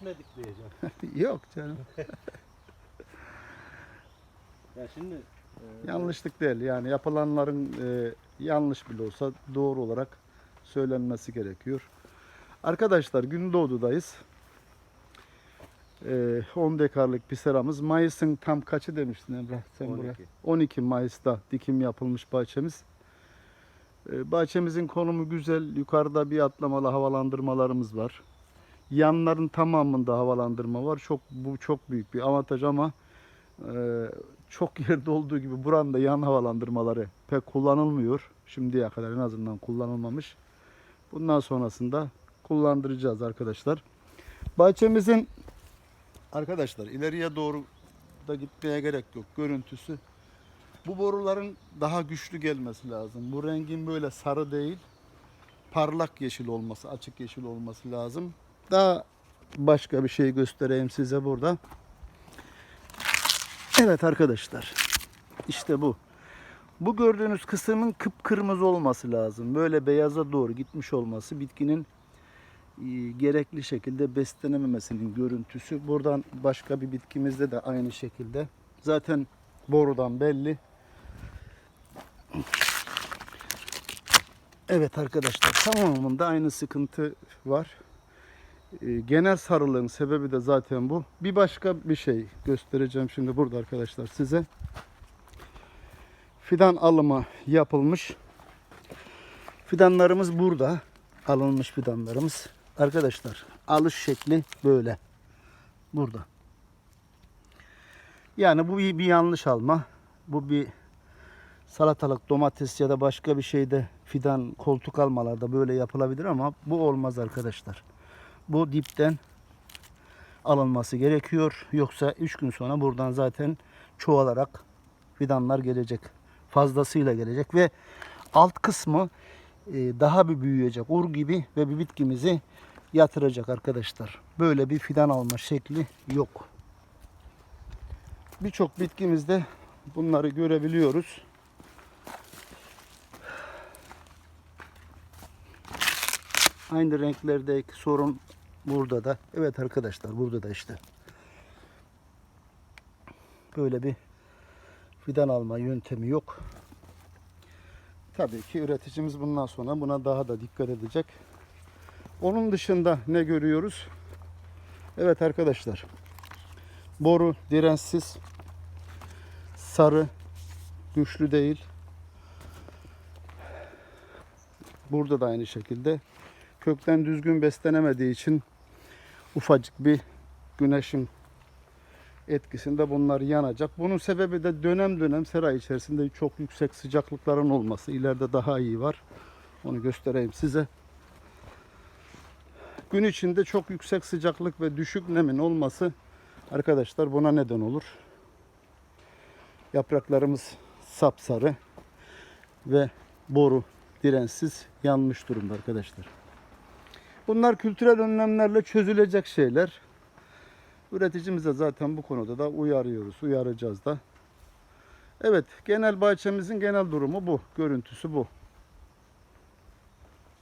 Gitmedik diyeceğim. Yok canım. Ya şimdi e, Yanlışlık değil yani yapılanların e, yanlış bile olsa doğru olarak söylenmesi gerekiyor. Arkadaşlar Gündoğdu'dayız. E, 10 dekarlık bir seramız. Mayıs'ın tam kaçı demiştin Emrah sen 12. buraya? 12 Mayıs'ta dikim yapılmış bahçemiz. E, bahçemizin konumu güzel. Yukarıda bir atlamalı havalandırmalarımız var. Yanların tamamında havalandırma var. Çok bu çok büyük bir avantaj ama e, çok yerde olduğu gibi buranın da yan havalandırmaları pek kullanılmıyor. Şimdiye kadar en azından kullanılmamış. Bundan sonrasında kullandıracağız arkadaşlar. Bahçemizin arkadaşlar ileriye doğru da gitmeye gerek yok. Görüntüsü bu boruların daha güçlü gelmesi lazım. Bu rengin böyle sarı değil, parlak yeşil olması, açık yeşil olması lazım. Daha başka bir şey göstereyim size burada. Evet arkadaşlar. İşte bu. Bu gördüğünüz kısmın kıpkırmızı olması lazım. Böyle beyaza doğru gitmiş olması bitkinin e, gerekli şekilde beslenememesinin görüntüsü. Buradan başka bir bitkimizde de aynı şekilde. Zaten borudan belli. Evet arkadaşlar tamamında aynı sıkıntı var. E, Genel sarılığın sebebi de zaten bu. Bir başka bir şey göstereceğim şimdi burada arkadaşlar size. Fidan alımı yapılmış. Fidanlarımız burada. Alınmış fidanlarımız. Arkadaşlar alış şekli böyle. Burada. Yani bu bir yanlış alma. Bu bir salatalık, domates ya da başka bir şeyde fidan koltuk almalarda böyle yapılabilir ama bu olmaz arkadaşlar. Bu dipten alınması gerekiyor. Yoksa 3 gün sonra buradan zaten çoğalarak fidanlar gelecek. Fazlasıyla gelecek ve alt kısmı e, daha bir büyüyecek. Ur gibi ve bir bitkimizi yatıracak arkadaşlar. Böyle bir fidan alma şekli yok. Birçok bitkimizde bunları görebiliyoruz. Aynı renklerdeki sorun burada da. Evet arkadaşlar burada da işte. Böyle bir fidan alma yöntemi yok. Tabii ki üreticimiz bundan sonra buna daha da dikkat edecek. Onun dışında ne görüyoruz? Evet arkadaşlar. Boru dirençsiz. Sarı. Güçlü değil. Burada da aynı şekilde. Kökten düzgün beslenemediği için ufacık bir güneşin etkisinde bunlar yanacak. Bunun sebebi de dönem dönem sera içerisinde çok yüksek sıcaklıkların olması. İleride daha iyi var. Onu göstereyim size. Gün içinde çok yüksek sıcaklık ve düşük nemin olması arkadaşlar buna neden olur. Yapraklarımız sapsarı ve boru dirençsiz yanmış durumda arkadaşlar. Bunlar kültürel önlemlerle çözülecek şeyler. Üreticimize zaten bu konuda da uyarıyoruz, uyaracağız da. Evet, genel bahçemizin genel durumu bu, görüntüsü bu.